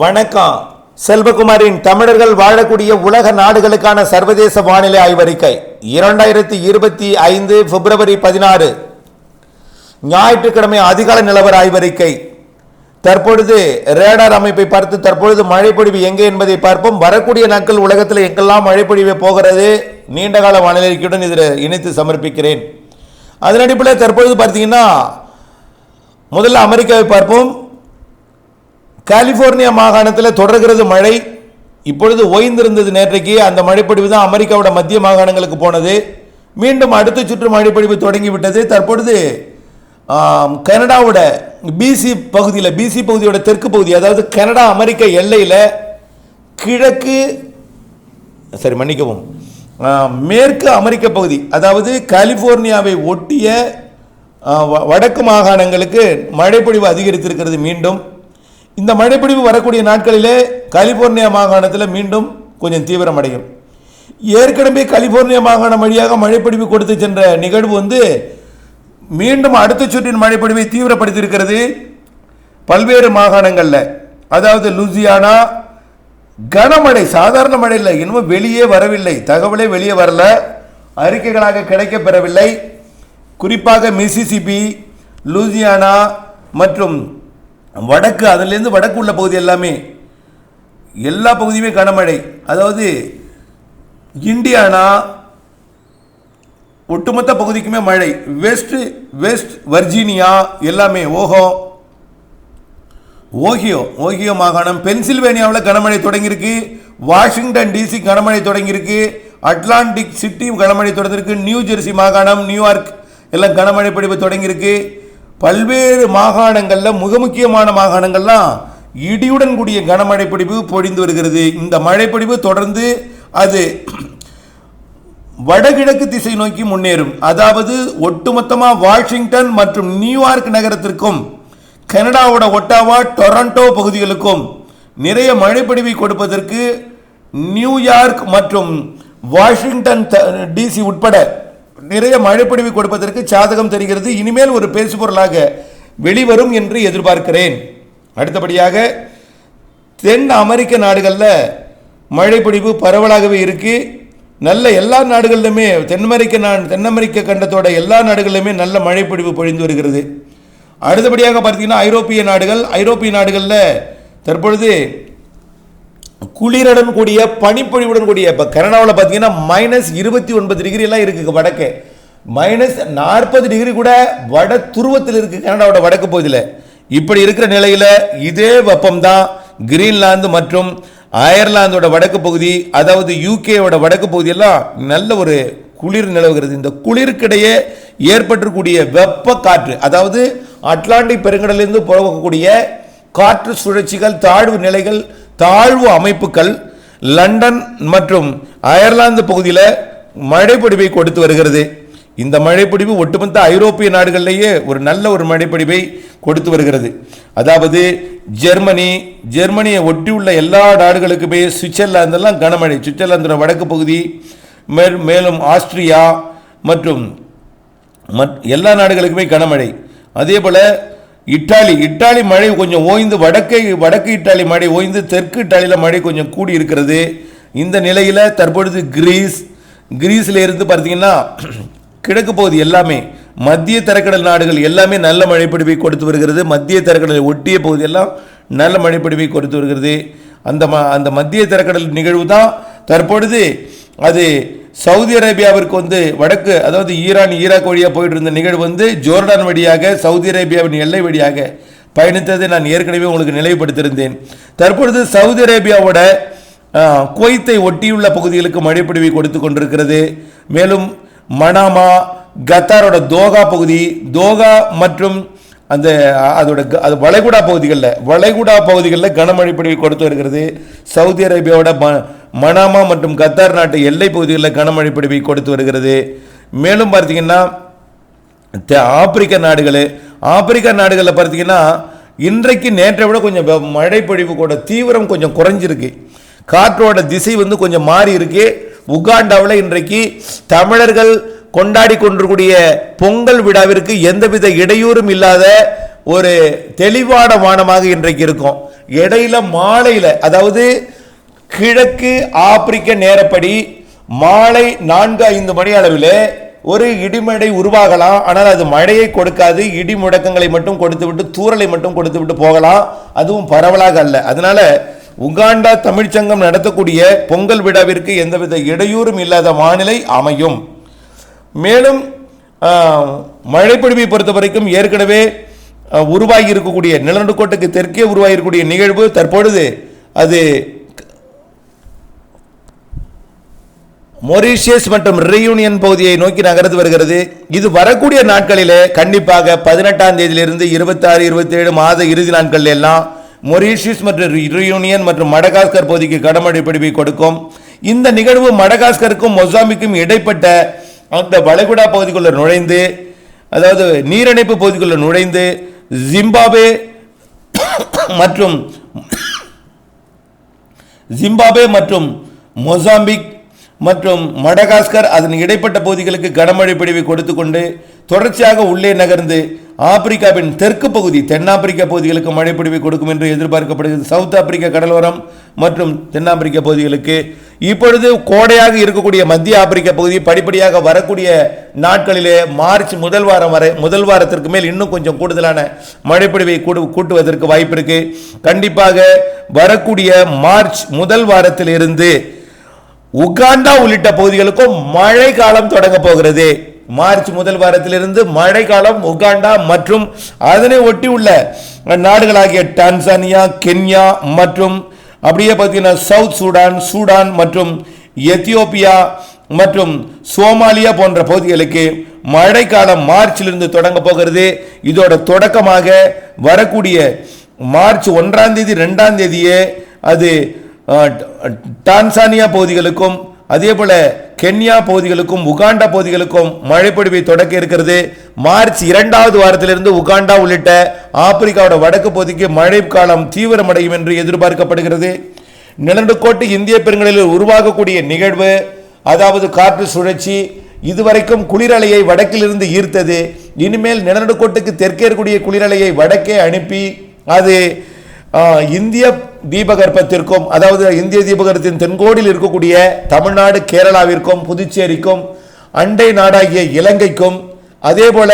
வணக்கம். செல்வகுமாரின் தமிழர்கள் வாழக்கூடிய உலக நாடுகளுக்கான சர்வதேச வானிலை ஆய்வறிக்கை. இரண்டாயிரத்தி இருபத்தி ஐந்து பிப்ரவரி பதினாறு. ஞாயிற்றுக்கிழமை அதிகால நிலவர ஆய்வறிக்கை. தற்பொழுது ரேடார் அமைப்பை பார்த்து தற்பொழுது மழைப்பொழிவு எங்கே என்பதை பார்ப்போம். வரக்கூடிய நாட்கள் உலகத்தில் எங்கெல்லாம் மழைப்பொழிவு போகிறது? நீண்டகால வானிலை அறிக்கையுடன் இதில் இணைத்து சமர்ப்பிக்கிறேன். அதன் அடிப்படையில் தற்பொழுது பார்த்தீங்கன்னா முதல்ல அமெரிக்காவை பார்ப்போம். கலிபோர்னியா மாகாணத்தில் தொடர்கிறது மழை. இப்பொழுது ஓய்ந்திருந்தது நேற்றைக்கு அந்த மழைப்பொழிவு தான் அமெரிக்காவோட மத்திய மாகாணங்களுக்கு போனது. மீண்டும் அடுத்த சுற்று மழைப்பொழிவு தொடங்கிவிட்டது. தற்பொழுது கனடாவோட பிசி பகுதியில் பிசி பகுதியோட தெற்கு பகுதி அதாவது கனடா அமெரிக்க எல்லையில் கிழக்கு சரி மன்னிக்கவும். மேற்கு அமெரிக்க பகுதி அதாவது கலிபோர்னியாவை ஒட்டிய வடக்கு மாகாணங்களுக்கு மழைப்பொழிவு அதிகரித்திருக்கிறது மீண்டும். இந்த மழைப்பிடிவு வரக்கூடிய நாட்களிலே கலிபோர்னியா மாகாணத்தில் மீண்டும் கொஞ்சம் தீவிரமடையும். ஏற்கனவே கலிபோர்னியா மாகாணம் வழியாக மழைப்பிடிவு கொடுத்து சென்ற நிகழ்வு வந்து மீண்டும் அடுத்த சுற்றின் மழைப்பிடிவை தீவிரப்படுத்தியிருக்கிறது. பல்வேறு மாகாணங்களில் அதாவது லூசியானா கனமழை சாதாரண மழை இல்லை இன்னும் வெளியே வரவில்லை. தகவலே வெளியே வரல. அறிக்கைகளாக கிடைக்கப்பெறவில்லை. குறிப்பாக மிசிசிபி லூசியானா மற்றும் வடக்கு அதுலேருந்து வடக்கு உள்ள பகுதி எல்லாமே எல்லா பகுதியுமே கனமழை. அதாவது இந்தியானா ஒட்டுமொத்த பகுதிக்குமே மழை. வெஸ்ட் வெஸ்ட் வர்ஜீனியா எல்லாமே ஓஹோ. ஓஹியோ ஓஹியோ மாகாணம். பென்சில்வேனியாவில் கனமழை தொடங்கியிருக்கு. வாஷிங்டன் டிசி கனமழை தொடங்கியிருக்கு. அட்லாண்டிக் சிட்டி கனமழை தொடங்கியிருக்கு நியூ ஜெர்சி மாகாணம் நியூயார்க் எல்லாம் கனமழை பிடிப்பு தொடங்கியிருக்கு. பல்வேறு மாகாணங்களில் மிக முக்கியமான மாகாணங்கள்லாம் இடியுடன் கூடிய கனமழை பொழிந்து வருகிறது. இந்த மழைப்பிடிப்பு தொடர்ந்து அது வடகிழக்கு திசை நோக்கி முன்னேறும். அதாவது ஒட்டுமொத்தமாக வாஷிங்டன் மற்றும் நியூயார்க் நகரத்திற்கும் கனடாவோட ஒட்டாவா டொரண்டோ பகுதிகளுக்கும் நிறைய மழைப்பிடிவை கொடுப்பதற்கு நியூயார்க் மற்றும் வாஷிங்டன் டிசி உட்பட நிறைய மழைப்பொடிவு கொடுப்பதற்கு சாதகம் தெரிகிறது. இனிமேல் ஒரு பேசுபொருளாக வெளிவரும் என்று எதிர்பார்க்கிறேன். அடுத்தபடியாக தென் அமெரிக்க நாடுகளில் மழைப்பொழிவு பரவலாகவே இருக்குது நல்ல எல்லா நாடுகளிலுமே தென் அமெரிக்க நா தென் அமெரிக்க கண்டத்தோட எல்லா நாடுகளிலுமே நல்ல மழைப்பொழிவு பொழிந்து வருகிறது. அடுத்தபடியாக பார்த்தீங்கன்னா ஐரோப்பிய நாடுகள் ஐரோப்பிய நாடுகளில் தற்பொழுது குளிருடன் கூடிய பனிப்பொழிவுடன் கூடிய இப்போ கனடாவில் பார்த்தீங்கன்னா மைனஸ் இருபத்தி ஒன்பது டிகிரி எல்லாம் இருக்குது வடக்கு. மைனஸ் நாற்பது டிகிரி கூட வட துருவத்தில் இருக்குது கனடாவோட வடக்கு பகுதியில். இப்படி இருக்கிற நிலையில் இதே வெப்பம்தான் கிரீன்லாந்து மற்றும் அயர்லாந்தோட வடக்கு பகுதி அதாவது யூகேவோட வடக்கு பகுதியெல்லாம் நல்ல ஒரு குளிர் நிலவுகிறது. இந்த குளிருக்கிடையே ஏற்பட்டிருக்கக்கூடிய வெப்ப காற்று அதாவது அட்லாண்டிக் பெருங்கடலிருந்து போகக்கூடிய காற்று சுழற்சிகள் தாழ்வு நிலைகள் தாழ்வு அமைப்புகள் லண்டன் மற்றும் அயர்லாந்து பகுதியில் மழைப்பொடிவை கொடுத்து வருகிறது. இந்த மழைப்பொடிவு ஒட்டுமொத்த ஐரோப்பிய நாடுகளிலேயே ஒரு நல்ல ஒரு மழைப்பிடிவை கொடுத்து வருகிறது. அதாவது ஜெர்மனி ஜெர்மனியை ஒட்டியுள்ள எல்லா நாடுகளுக்குமே சுவிட்சர்லாந்தெல்லாம் கனமழை. சுவிட்சர்லாந்தோட வடக்கு பகுதி மேல் மேலும் ஆஸ்திரியா மற்றும் மற் எல்லா நாடுகளுக்குமே கனமழை. அதே போல் இட்டாலி இட்டாலி மழை கொஞ்சம் ஓய்ந்து வடக்கை வடக்கு இட்டாலி மழை ஓய்ந்து தெற்கு இட்டாலியில் மழை கொஞ்சம் கூடி இருக்கிறது. இந்த நிலையில் தற்பொழுது கிரீஸ் கிரீஸில் இருந்து பார்த்தீங்கன்னா கிழக்கு பகுதி எல்லாமே மத்திய தரக்கடல் நாடுகள் எல்லாமே நல்ல மழைப்பிடிவை கொடுத்து வருகிறது. மத்திய தரக்கடலை ஒட்டிய பகுதியெல்லாம் நல்ல மழைப்பொழிவை கொடுத்து வருகிறது. அந்த ம அந்த மத்திய தரக்கடல் நிகழ்வு தான் தற்பொழுது அது சவுதி அரேபியாவிற்கு வந்து வடக்கு அதாவது ஈரான் ஈராக் வழியாக போயிட்டு இருந்த நிகழ்வு வந்து ஜோர்டான் வழியாக சவுதி அரேபியாவின் எல்லை வழியாக பயணித்ததை நான் ஏற்கனவே உங்களுக்கு நினைவுபடுத்தியிருந்தேன் தற்பொழுது சவுதி அரேபியாவோட குவைத்தை ஒட்டியுள்ள பகுதிகளுக்கு மழைப்பிடிவை கொடுத்து கொண்டிருக்கிறது. மேலும் மனாமா கத்தாரோட தோகா பகுதி தோகா மற்றும் அந்த அதோட க- அது வளைகுடா பகுதிகளில் வளைகுடா பகுதிகளில் கனமழை பொழிவை கொடுத்து வருகிறது. சவுதி அரேபியாவோட ம மனாமா மற்றும் கத்தார் நாட்டு எல்லை பகுதிகளில் கனமழை பொழிவை கொடுத்து வருகிறது. மேலும் பார்த்தீங்கன்னா ஆப்பிரிக்க நாடுகள் ஆப்பிரிக்க நாடுகளில் பார்த்தீங்கன்னா இன்றைக்கு நேற்றை விட கொஞ்சம் மழைப்பொழிவு மழை பொழிவு கூட தீவிரம் கொஞ்சம் குறைஞ்சிருக்கு. காற்றோட திசை வந்து கொஞ்சம் மாறி இருக்கு. உகாண்டாவில் இன்றைக்கு தமிழர்கள் கொண்டாடி கொண்டிருக்கூடிய பொங்கல் விழாவிற்கு எந்தவித இடையூறும் இல்லாத ஒரு தெளிவான வானமாக இன்றைக்கு இருக்கும். இடையில மாலையில் அதாவது கிழக்கு ஆப்பிரிக்க நேரப்படி மாலை நான்கு ஐந்து மணி அளவில் ஒரு இடிமடை உருவாகலாம். ஆனால் அது மழையை கொடுக்காது. இடி முடக்கங்களை மட்டும் கொடுத்து விட்டு தூறலை மட்டும் கொடுத்து விட்டு போகலாம். அதுவும் பரவலாக அல்ல. அதனால உகாண்டா தமிழ்ச்சங்கம் நடத்தக்கூடிய பொங்கல் விழாவிற்கு எந்தவித இடையூறும் இல்லாத வானிலை அமையும். மேலும் மழைப்பொழிவை பொறுத்த வரைக்கும் ஏற்கனவே உருவாகி இருக்கக்கூடிய நிலநடுக்கோட்டுக்கு தெற்கே உருவாகி இருக்கக்கூடிய நிகழ்வு தற்பொழுது அது மொரீஷியஸ் மற்றும் ரீயூனியன் பகுதியை நோக்கி நகர்ந்து வருகிறது. இது வரக்கூடிய நாட்களிலே கண்டிப்பாக பதினெட்டாம் தேதியிலிருந்து இருபத்தாறு இருபத்தேழு மாத இறுதி நாட்கள் எல்லாம் மொரீஷியஸ் மற்றும் ரீயூனியன் மற்றும் மடகாஸ்கர் பகுதிக்கு கடமழை பிடிப்பை கொடுக்கும். இந்த நிகழ்வு மடகாஸ்கருக்கும் மொசாம்பிக்கும் இடைப்பட்ட அந்த வளைகுடா பகுதிக்குள்ள நுழைந்து அதாவது நீரிணைப்பு பகுதிக்குள்ள நுழைந்து ஜிம்பாபே மற்றும் ஜிம்பாபே மற்றும் மொசாம்பிக் மற்றும் மடகாஸ்கர் அதன் இடைப்பட்ட பகுதிகளுக்கு கனமழை பிடிவை கொடுத்து கொண்டு தொடர்ச்சியாக உள்ளே நகர்ந்து ஆப்பிரிக்காவின் தெற்கு பகுதி தென்னாப்பிரிக்க பகுதிகளுக்கு மழை பிடிவை கொடுக்கும் என்று எதிர்பார்க்கப்படுகிறது. சவுத் ஆப்பிரிக்க கடலோரம் மற்றும் தென்னாப்பிரிக்க பகுதிகளுக்கு இப்பொழுது கோடையாக இருக்கக்கூடிய மத்திய ஆப்பிரிக்க பகுதி படிப்படியாக வரக்கூடிய நாட்களிலே மார்ச் முதல் வாரம் வரை முதல் வாரத்திற்கு மேல் இன்னும் கொஞ்சம் கூடுதலான மழைப்பொழிவை கூடு கூட்டுவதற்கு வாய்ப்பு இருக்கு கண்டிப்பாக வரக்கூடிய மார்ச் முதல் வாரத்திலிருந்து உகாண்டா உள்ளிட்ட பகுதிகளுக்கும் மழை காலம் தொடங்க போகிறது. மார்ச் முதல் வாரத்திலிருந்து மழை காலம் உகாண்டா மற்றும் அதனை ஒட்டி உள்ள நாடுகளாகிய டான்சானியா கென்யா மற்றும் அப்படியே பார்த்தீங்கன்னா சவுத் சூடான் சூடான் மற்றும் எத்தியோப்பியா மற்றும் சோமாலியா போன்ற பகுதிகளுக்கு மழைக்காலம் மார்ச்சிலிருந்து தொடங்க போகிறது. இதோட தொடக்கமாக வரக்கூடிய மார்ச் ஒன்றாம் தேதி ரெண்டாம் தேதியே அது டான்சானியா பகுதிகளுக்கும் அதே போல கென்யா பகுதிகளுக்கும் உகாண்டா பகுதிகளுக்கும் மழைப்பொழிவை தொடக்க இருக்கிறது. மார்ச் இரண்டாவது வாரத்திலிருந்து உகாண்டா உள்ளிட்ட ஆப்பிரிக்காவோட வடக்கு பகுதிக்கு மழை காலம் தீவிரமடையும் என்று எதிர்பார்க்கப்படுகிறது. நிலநடுக்கோட்டு இந்திய பெருங்கடலில் உருவாகக்கூடிய நிகழ்வு அதாவது காற்று சுழற்சி இதுவரைக்கும் குளிரலையை வடக்கிலிருந்து ஈர்த்தது. இனிமேல் நிலநடுக்கோட்டுக்கு தெற்கே இருக்கக்கூடிய குளிரலையை வடக்கே அனுப்பி அது இந்திய தீபகற்பத்திற்கும் அதாவது இந்திய தீபகற்பத்தின் தென்கோடியில் இருக்கக்கூடிய தமிழ்நாடு கேரளாவிற்கும் புதுச்சேரிக்கும் அண்டை நாடாகிய இலங்கைக்கும் அதே போல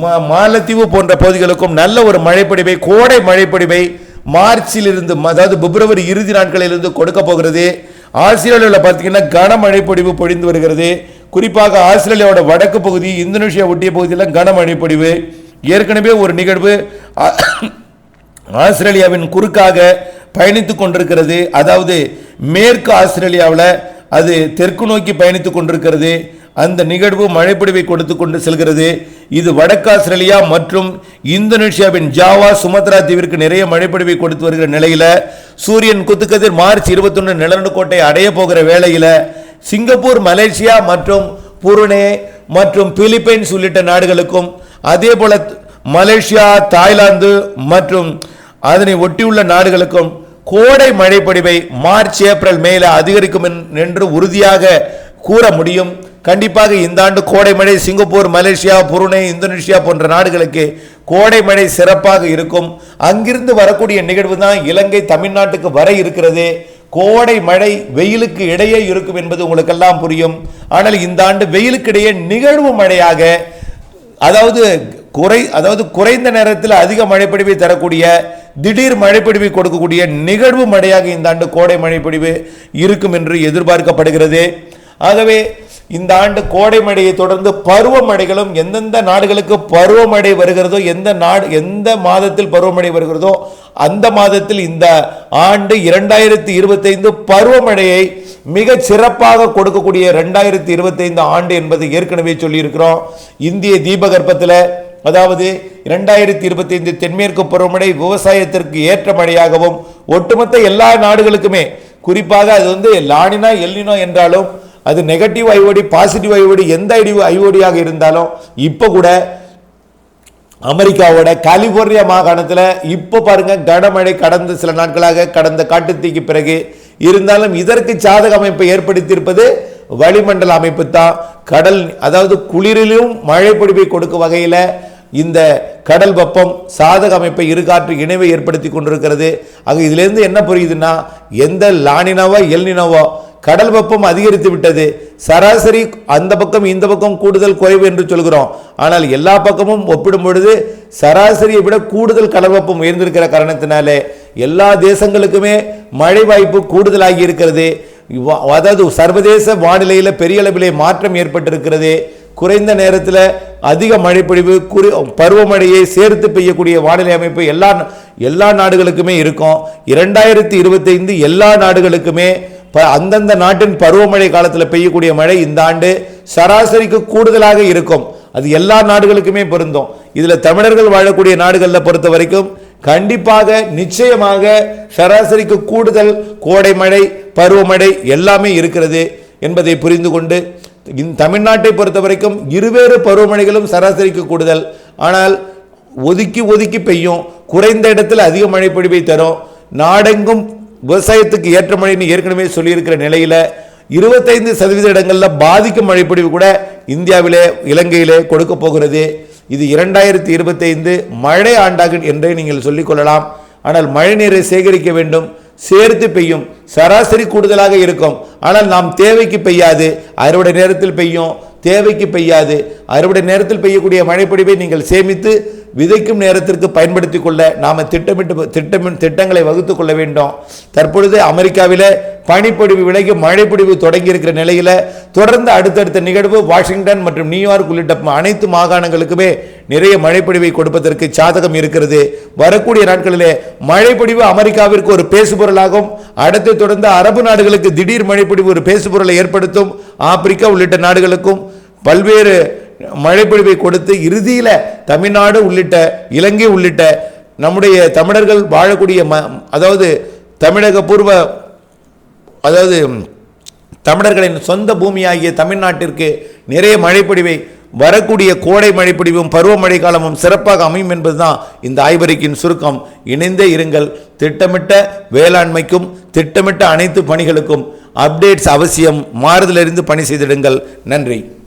மா- மாலத்தீவு போன்ற பகுதிகளுக்கும் நல்ல ஒரு மழைப்பொடிவை கோடை மழைப்பொடிவை மார்ச்சிலிருந்து அதாவது பிப்ரவரி இறுதி நாட்களிலிருந்து கொடுக்க போகிறது. ஆஸ்திரேலியாவில் பார்த்தீங்கன்னா கனமழை பொழிவு பொழிந்து வருகிறது. குறிப்பாக ஆஸ்திரேலியாவோட வடக்கு பகுதி இந்தோனேஷியா ஒட்டிய பகுதியில் கனமழை பொழிவு ஏற்கனவே ஒரு நிகழ்வு ஆஸ்திரேலியாவின் குறுக்காக பயணித்து கொண்டிருக்கிறது. அதாவது மேற்கு ஆஸ்திரேலியாவில் அது தெற்கு நோக்கி பயணித்துக் கொண்டிருக்கிறது. அந்த நிகழ்வு மழைப்பிடிவை கொடுத்து கொண்டு செல்கிறது. இது வடக்கு ஆஸ்திரேலியா மற்றும் இந்தோனேஷியாவின் ஜாவா சுமத்ரா தீவிற்கு நிறைய மழைப்பிடிவை கொடுத்து வருகிற நிலையில் சூரியன் குத்துக்கதிர் மார்ச் இருபத்தொன்னு நிலநடுக்கோட்டை அடைய போகிற வேளையில் சிங்கப்பூர் மலேசியா மற்றும் புருனே மற்றும் பிலிப்பைன்ஸ் உள்ளிட்ட நாடுகளுக்கும் அதே போல மலேசியா தாய்லாந்து மற்றும் அதனை ஒட்டியுள்ள நாடுகளுக்கும் கோடை மழைப்பொழிவை மார்ச் ஏப்ரல் மேல அதிகரிக்கும் என்று உறுதியாக கூற முடியும். கண்டிப்பாக இந்த ஆண்டு கோடை மழை சிங்கப்பூர் மலேசியா புருனே இந்தோனேஷியா போன்ற நாடுகளுக்கு கோடை மழை சிறப்பாக இருக்கும். அங்கிருந்து வரக்கூடிய நிகழ்வு தான் இலங்கை தமிழ்நாட்டுக்கு வர இருக்கிறது. கோடை மழை வெயிலுக்கு இடையே இருக்கும் என்பது உங்களுக்கெல்லாம் புரியும். ஆனால் இந்த ஆண்டு வெயிலுக்கு இடையே நிகழ்வு மழையாக அதாவது குறை அதாவது குறைந்த நேரத்தில் அதிக மழைப்பிடிவை தரக்கூடிய திடீர் மழைப்பொழிவை கொடுக்கக்கூடிய நிகழ்வு மழையாக இந்த ஆண்டு கோடை மழைப்பிடிவு இருக்கும் என்று எதிர்பார்க்கப்படுகிறது. ஆகவே இந்த ஆண்டு கோடை மழையை தொடர்ந்து பருவமழைகளும் எந்தெந்த நாடுகளுக்கு பருவமழை வருகிறதோ எந்த நாடு எந்த மாதத்தில் பருவமழை வருகிறதோ அந்த மாதத்தில் இந்த ஆண்டு இரண்டாயிரத்தி இருபத்தைந்து பருவமழையை மிக சிறப்பாக கொடுக்கக்கூடிய ரெண்டாயிரத்தி இருபத்தைந்து ஆண்டு என்பதை ஏற்கனவே சொல்லியிருக்கிறோம். இந்திய தீபகற்பத்தில் அதாவது இரண்டாயிரத்தி இருபத்தைந்து தென்மேற்கு பருவமழை விவசாயத்திற்கு ஏற்ற மழையாகவும் ஒட்டுமொத்த எல்லா நாடுகளுக்குமே குறிப்பாக அது வந்து லானினா எல்லினோ என்றாலும் அது நெகட்டிவ் ஐஓடி பாசிட்டிவ் ஐஓடி எந்த ஐடிவ் ஐஓடியாக இருந்தாலும் இப்போ கூட அமெரிக்காவோட கலிபோர்னியா மாகாணத்தில் இப்போ பாருங்க கனமழை கடந்த சில நாட்களாக கடந்த காட்டுத்தீக்கு பிறகு. இருந்தாலும் இதற்கு சாதக அமைப்பை ஏற்படுத்தியிருப்பது வளிமண்டல அமைப்பு தான். கடல் அதாவது குளிரிலும் மழை பொழிவை கொடுக்கும் வகையில் இந்த கடல் வெப்பம் சாதக அமைப்பை இருகாற்று இணைவை ஏற்படுத்தி கொண்டிருக்கிறது. ஆக இதிலேருந்து என்ன புரியுதுன்னா எந்த லானினவோ எல்னினவோ கடல் வெப்பம் அதிகரித்து விட்டது. சராசரி அந்த பக்கம் இந்த பக்கம் கூடுதல் குறைவு என்று சொல்கிறோம். ஆனால் எல்லா பக்கமும் ஒப்பிடும் பொழுது சராசரியை விட கூடுதல் கடல் வெப்பம் உயர்ந்திருக்கிற காரணத்தினாலே எல்லா தேசங்களுக்குமே மழை வாய்ப்பு கூடுதலாகி இருக்கிறது. அதாவது சர்வதேச வானிலையில் பெரிய அளவிலே மாற்றம் ஏற்பட்டிருக்கிறது. குறைந்த நேரத்தில் அதிக மழைப்பொழிவு குறி பருவமழையை சேர்த்து பெய்யக்கூடிய வானிலை அமைப்பு எல்லா எல்லா நாடுகளுக்குமே இருக்கும். இரண்டாயிரத்தி இருபத்தைந்து எல்லா நாடுகளுக்குமே ப- அந்தந்த நாட்டின் பருவமழை காலத்தில் பெய்யக்கூடிய மழை இந்த ஆண்டு சராசரிக்கு கூடுதலாக இருக்கும். அது எல்லா நாடுகளுக்குமே பொருந்தும். இதில் தமிழர்கள் வாழக்கூடிய நாடுகளில் பொறுத்த வரைக்கும் கண்டிப்பாக நிச்சயமாக சராசரிக்கு கூடுதல் கோடை மழை பருவமழை எல்லாமே இருக்கிறது என்பதை புரிந்து கொண்டு தமிழ்நாட்டை பொறுத்த வரைக்கும் இருவேறு பருவமழைகளும் சராசரிக்கு கூடுதல். ஆனால் ஒதுக்கி ஒதுக்கி பெய்யும் குறைந்த இடத்தில் அதிக மழை பொழிவை தரும் நாடெங்கும் விவசாயத்துக்கு ஏற்ற மழைன்னு ஏற்கனவே சொல்லியிருக்கிற நிலையில் இருபத்தைந்து சதவீத இடங்களில் பாதிக்கும் மழைப்பொழிவு கூட இந்தியாவிலே இலங்கையிலே கொடுக்க போகிறது. இது இரண்டாயிரத்தி இருபத்தைந்து மழை ஆண்டாக என்றே நீங்கள் சொல்லிக்கொள்ளலாம் ஆனால் மழை நீரை சேகரிக்க வேண்டும். சேர்த்து பெய்யும். சராசரி கூடுதலாக இருக்கும். ஆனால் நாம் தேவைக்கு பெய்யாது. அறுவடை நேரத்தில் பெய்யும். தேவைக்கு பெய்யாது. அறுவடை நேரத்தில் பெய்யக்கூடிய மழைப்பொழிவை நீங்கள் சேமித்து விதைக்கும் நேரத்திற்கு பயன்படுத்தி கொள்ள நாம திட்டமிட்டு திட்டமின் திட்டங்களை வகுத்து கொள்ள வேண்டும். தற்பொழுது அமெரிக்காவில் பனிப்பொடிவு விலகி மழைப்பொடிவு தொடங்கி இருக்கிற நிலையில் தொடர்ந்து அடுத்தடுத்த நிகழ்வு வாஷிங்டன் மற்றும் நியூயார்க் உள்ளிட்ட அனைத்து மாகாணங்களுக்குமே நிறைய மழைப்பொழிவை கொடுப்பதற்கு சாதகம் இருக்கிறது. வரக்கூடிய நாட்களிலே மழைப்பொழிவு அமெரிக்காவிற்கு ஒரு பேசுபொருளாகும். அடுத்து தொடர்ந்து அரபு நாடுகளுக்கு திடீர் மழைப்பொழிவு ஒரு பேசுபொருளை ஏற்படுத்தும். ஆப்பிரிக்கா உள்ளிட்ட நாடுகளுக்கும் பல்வேறு மழைப்பொழிவை கொடுத்து இறுதியில் தமிழ்நாடு உள்ளிட்ட இலங்கை உள்ளிட்ட நம்முடைய தமிழர்கள் வாழக்கூடிய ம அதாவது தமிழக பூர்வ அதாவது தமிழர்களின் சொந்த பூமியாகிய தமிழ்நாட்டிற்கு நிறைய மழைப்பொழிவை வரக்கூடிய கோடை மழைப்பொழிவும் பருவமழை காலமும் சிறப்பாக அமையும் என்பதுதான் இந்த ஆய்வறிக்கையின் சுருக்கம். இணைந்தே இருங்கள். திட்டமிட்ட வேளாண்மைக்கும் திட்டமிட்ட அனைத்து பணிகளுக்கும் அப்டேட்ஸ் அவசியம். மாறுதலிருந்து பணி செய்திடுங்கள். நன்றி.